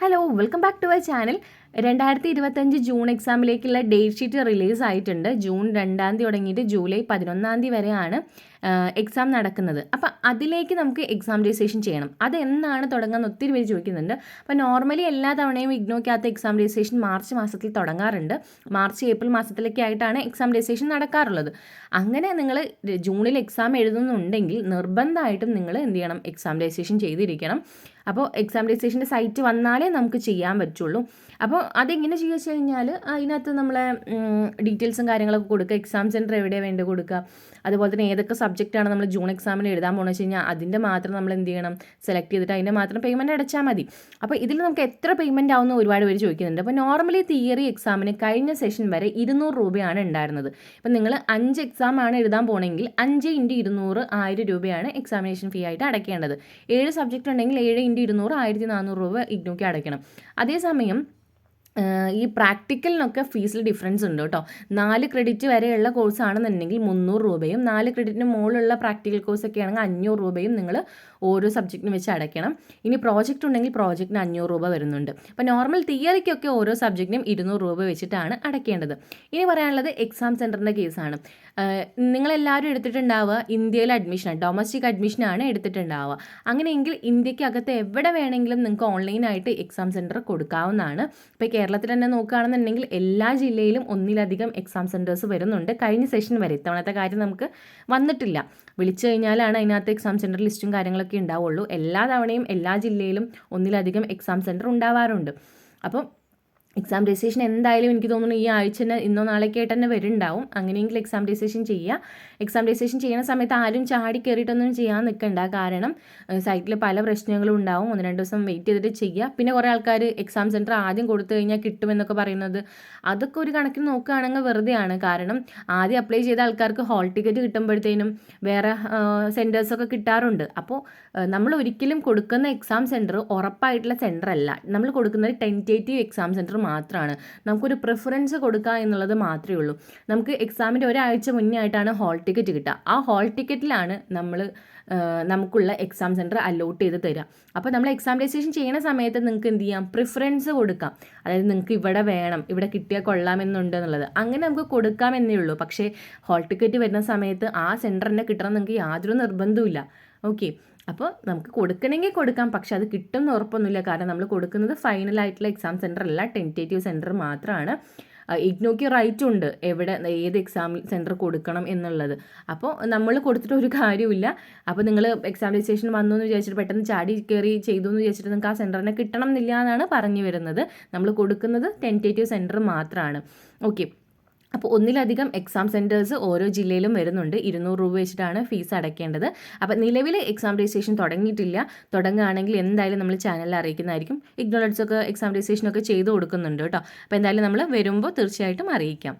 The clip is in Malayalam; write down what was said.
hello welcome back to my channel രണ്ടായിരത്തി ഇരുപത്തഞ്ച് ജൂൺ എക്സാമിലേക്കുള്ള ഡേറ്റ് ഷീറ്റ് റിലീസ് ആയിട്ടുണ്ട് ജൂൺ രണ്ടാം തീയതി തുടങ്ങിയിട്ട് ജൂലൈ പതിനൊന്നാം തീയതി വരെയാണ് എക്സാം നടക്കുന്നത്. അപ്പം അതിലേക്ക് നമുക്ക് എക്സാം രജിസ്ട്രേഷൻ ചെയ്യണം. അത് എന്നാണ് തുടങ്ങുന്നത് ഒത്തിരി പേര് ചോദിക്കുന്നുണ്ട്. അപ്പോൾ നോർമലി എല്ലാ തവണയും ഇഗ്നോക്കകത്ത് എക്സാം രജിസ്ട്രേഷൻ മാർച്ച് മാസത്തിൽ തുടങ്ങാറുണ്ട്. മാർച്ച് ഏപ്രിൽ മാസത്തിലൊക്കെ ആയിട്ടാണ് എക്സാം രജിസ്ട്രേഷൻ നടക്കാറുള്ളത്. അങ്ങനെ നിങ്ങൾ ജൂണിൽ എക്സാം എഴുതുന്നുണ്ടെങ്കിൽ നിർബന്ധമായിട്ടും നിങ്ങൾ എന്ത് ചെയ്യണം? എക്സാം രജിസ്ട്രേഷൻ ചെയ്തിരിക്കണം. അപ്പോൾ എക്സാം രജിസ്ട്രേഷന്റെ സൈറ്റ് വന്നാലേ നമുക്ക് ചെയ്യാൻ പറ്റുള്ളൂ. അപ്പോൾ അതെങ്ങനെ ചെയ്യുക വെച്ച് കഴിഞ്ഞാൽ അതിനകത്ത് നമ്മളെ ഡീറ്റെയിൽസും കാര്യങ്ങളൊക്കെ കൊടുക്കുക. എക്സാം സെന്റർ എവിടെ വേണ്ടത് കൊടുക്കുക. അതുപോലെ തന്നെ ഏതൊക്കെ സബ്ജക്റ്റാണ് നമ്മൾ ജൂൺ എക്സാമിന് എഴുതാൻ പോകുന്നത് വെച്ച് കഴിഞ്ഞാൽ അതിന്റെ മാത്രം നമ്മൾ എന്ത് ചെയ്യണം? സെലക്ട് ചെയ്തിട്ട് അതിന്റെ മാത്രം പേയ്മെന്റ് അടച്ചാൽ മതി. അപ്പോൾ ഇതിൽ നമുക്ക് എത്ര പേയ്മെന്റ് ആവുന്ന ഒരുപാട് പേര് ചോദിക്കുന്നുണ്ട്. അപ്പോൾ നോർമലി തിയറി എക്സാമിന് കഴിഞ്ഞ സെഷൻ വരെ ഇരുന്നൂറ് രൂപയാണ് ഉണ്ടായിരുന്നത്. ഇപ്പം നിങ്ങൾ അഞ്ച് എക്സാം ആണ് എഴുതാൻ പോകണമെങ്കിൽ അഞ്ച് ഇന്റു ഇരുന്നൂറ് ആയിരം രൂപയാണ് എക്സാമിനേഷൻ ഫീ ആയിട്ട് അടയ്ക്കേണ്ടത്. ഏഴ് സബ്ജക്റ്റ് ഉണ്ടെങ്കിൽ ഏഴ് ഇന്റു ഇരുന്നൂറ് ആയിരത്തി നാനൂറ് രൂപ ഇഗ്നോക്ക് അടയ്ക്കണം. അതേസമയം ഈ പ്രാക്ടിക്കലിനൊക്കെ ഫീസിൽ ഡിഫറൻസ് ഉണ്ട് കേട്ടോ. നാല് ക്രെഡിറ്റ് വരെയുള്ള കോഴ്സ് ആണെന്നുണ്ടെങ്കിൽ മുന്നൂറ് രൂപയും നാല് ക്രെഡിറ്റിന് മുകളിലുള്ള പ്രാക്ടിക്കൽ കോഴ്സ് ഒക്കെ ആണെങ്കിൽ അഞ്ഞൂറ് രൂപയും നിങ്ങൾ ഓരോ സബ്ജക്റ്റിന് വെച്ച് അടയ്ക്കണം. ഇനി പ്രോജക്റ്റ് ഉണ്ടെങ്കിൽ പ്രോജക്റ്റിന് അഞ്ഞൂറ് രൂപ വരുന്നുണ്ട്. അപ്പോൾ നോർമൽ തിയറിക്കൊക്കെ ഓരോ സബ്ജക്റ്റിനും ഇരുന്നൂറ് രൂപ വെച്ചിട്ടാണ് അടയ്ക്കേണ്ടത്. ഇനി പറയാനുള്ളത് എക്സാം സെന്ററിന്റെ കേസാണ് നിങ്ങളെല്ലാവരും എടുത്തിട്ടുണ്ടാവുക ഇന്ത്യയിൽ അഡ്മിഷനാണ് ഡൊമസ്റ്റിക് അഡ്മിഷനാണ് എടുത്തിട്ടുണ്ടാവുക. അങ്ങനെയെങ്കിൽ ഇന്ത്യക്കകത്ത് എവിടെ വേണമെങ്കിലും നിങ്ങൾക്ക് ഓൺലൈനായിട്ട് എക്സാം സെന്റർ കൊടുക്കാവുന്നതാണ്. ഇപ്പോൾ കേരളത്തിൽ തന്നെ നോക്കുകയാണെന്നുണ്ടെങ്കിൽ എല്ലാ ജില്ലയിലും ഒന്നിലധികം എക്സാം സെന്റേഴ്സ് വരുന്നുണ്ട്. കഴിഞ്ഞ സെഷൻ വരെ ഇത്തവണത്തെ കാര്യം നമുക്ക് വന്നിട്ടില്ല. വിളിച്ചു കഴിഞ്ഞാലാണ് അതിനകത്ത് എക്സാം സെന്റർ ലിസ്റ്റും കാര്യങ്ങളൊക്കെ ഉണ്ടാവുള്ളൂ. എല്ലാ തവണയും എല്ലാ ജില്ലയിലും ഒന്നിലധികം എക്സാം സെന്റർ ഉണ്ടാവാറുണ്ട്. അപ്പം എക്സാം രജിസ്ട്രേഷൻ എന്തായാലും എനിക്ക് തോന്നുന്നു ഈ ആഴ്ച തന്നെ ഇന്നോ നാളേക്ക് ആയിട്ട് തന്നെ വരുന്നുണ്ടാവും. അങ്ങനെയെങ്കിൽ എക്സാം രജിസ്ട്രേഷൻ ചെയ്യുക. എക്സാം രജിസ്ട്രേഷൻ ചെയ്യുന്ന സമയത്ത് ആരും ചാടി കയറിയിട്ടൊന്നും ചെയ്യാൻ നിൽക്കണ്ട. കാരണം സൈറ്റിൽ പല പ്രശ്നങ്ങളും ഉണ്ടാവും. ഒന്ന് രണ്ട് ദിവസം വെയിറ്റ് ചെയ്തിട്ട് ചെയ്യുക. പിന്നെ കുറേ ആൾക്കാർ എക്സാം സെന്റർ ആദ്യം കൊടുത്തു കഴിഞ്ഞാൽ കിട്ടുമെന്നൊക്കെ പറയുന്നത് അതൊക്കെ ഒരു കണക്കിന് നോക്കുകയാണെങ്കിൽ വെറുതെയാണ്. കാരണം ആദ്യം അപ്ലൈ ചെയ്ത ആൾക്കാർക്ക് ഹോൾ ടിക്കറ്റ് കിട്ടുമ്പോഴത്തേനും വേറെ സെന്റേഴ്സൊക്കെ കിട്ടാറുണ്ട്. അപ്പോൾ നമ്മൾ ഒരിക്കലും കൊടുക്കുന്ന എക്സാം സെന്റർ ഉറപ്പായിട്ടുള്ള സെന്റർ അല്ല. നമ്മൾ കൊടുക്കുന്നത് ടെന്റേറ്റീവ് എക്സാം സെന്റർ മാത്രമാണ് നമുക്കൊരു പ്രിഫറൻസ് കൊടുക്കുക എന്നുള്ളത് മാത്രമേ ഉള്ളൂ. നമുക്ക് എക്സാമിന്റെ ഒരാഴ്ച മുന്നേ ആയിട്ടാണ് ഹോൾ ടിക്കറ്റ് കിട്ടുക. ആ ഹോൾ ടിക്കറ്റിലാണ് നമ്മൾ നമുക്കുള്ള എക്സാം സെന്റർ അലോട്ട് ചെയ്ത് തരിക അപ്പോൾ നമ്മൾ എക്സാം രജിസ്ട്രേഷൻ ചെയ്യുന്ന സമയത്ത് നിങ്ങൾക്ക് എന്ത് ചെയ്യാം? പ്രിഫറൻസ് കൊടുക്കാം. അതായത് നിങ്ങൾക്ക് ഇവിടെ വേണം ഇവിടെ കിട്ടിയാൽ കൊള്ളാമെന്നുണ്ട് എന്നുള്ളത്. അങ്ങനെ നമുക്ക് കൊടുക്കാമെന്നേ ഉള്ളൂ. പക്ഷേ ഹോൾ ടിക്കറ്റ് വരുന്ന സമയത്ത് ആ സെന്റർ തന്നെ കിട്ടണം നിങ്ങൾക്ക് യാതൊരു നിർബന്ധവും ഓക്കെ അപ്പോൾ നമുക്ക് കൊടുക്കണമെങ്കിൽ കൊടുക്കാം പക്ഷെ അത് കിട്ടുമെന്ന് ഉറപ്പൊന്നുമില്ല. കാരണം നമ്മൾ കൊടുക്കുന്നത് ഫൈനൽ ആയിട്ടുള്ള എക്സാം സെന്റർ അല്ല ടെന്റേറ്റീവ് സെന്റർ മാത്രമാണ്. ഇഗ്നോക്ക് റൈറ്റ് ഉണ്ട് എവിടെ ഏത് എക്സാം സെന്റർ കൊടുക്കണം എന്നുള്ളത്. അപ്പോൾ നമ്മൾ കൊടുത്തിട്ട് ഒരു കാര്യമില്ല അപ്പോൾ നിങ്ങൾ എക്സാം രജിസ്ട്രേഷൻ വന്നു എന്ന് വിചാരിച്ചിട്ട് പെട്ടെന്ന് ചാടി കയറി ചെയ്തു എന്ന് വിചാരിച്ചിട്ട് നിങ്ങൾക്ക് ആ സെന്ററിനെ കിട്ടണം എന്നില്ല എന്നാണ് പറഞ്ഞു വരുന്നത്. നമ്മൾ കൊടുക്കുന്നത് ടെന്റേറ്റീവ് സെന്റർ മാത്രമാണ്. ഓക്കെ അപ്പോൾ ഒന്നിലധികം എക്സാം സെന്റേഴ്സ് ഓരോ ജില്ലയിലും വരുന്നുണ്ട്. ഇരുന്നൂറ് രൂപ വെച്ചിട്ടാണ് ഫീസ് അടയ്ക്കേണ്ടത്. അപ്പോൾ നിലവിൽ എക്സാം രജിസ്ട്രേഷൻ തുടങ്ങിയിട്ടില്ല. തുടങ്ങുകയാണെങ്കിൽ എന്തായാലും നമ്മൾ ചാനലിൽ അറിയിക്കുന്നതായിരിക്കും. ഇഗ്നോളൻസ് ഒക്കെ എക്സാം രജിസ്ട്രേഷനൊക്കെ ചെയ്ത് കൊടുക്കുന്നുണ്ട് കേട്ടോ. അപ്പോൾ എന്തായാലും നമ്മൾ വരുമ്പോൾ തീർച്ചയായിട്ടും അറിയിക്കാം.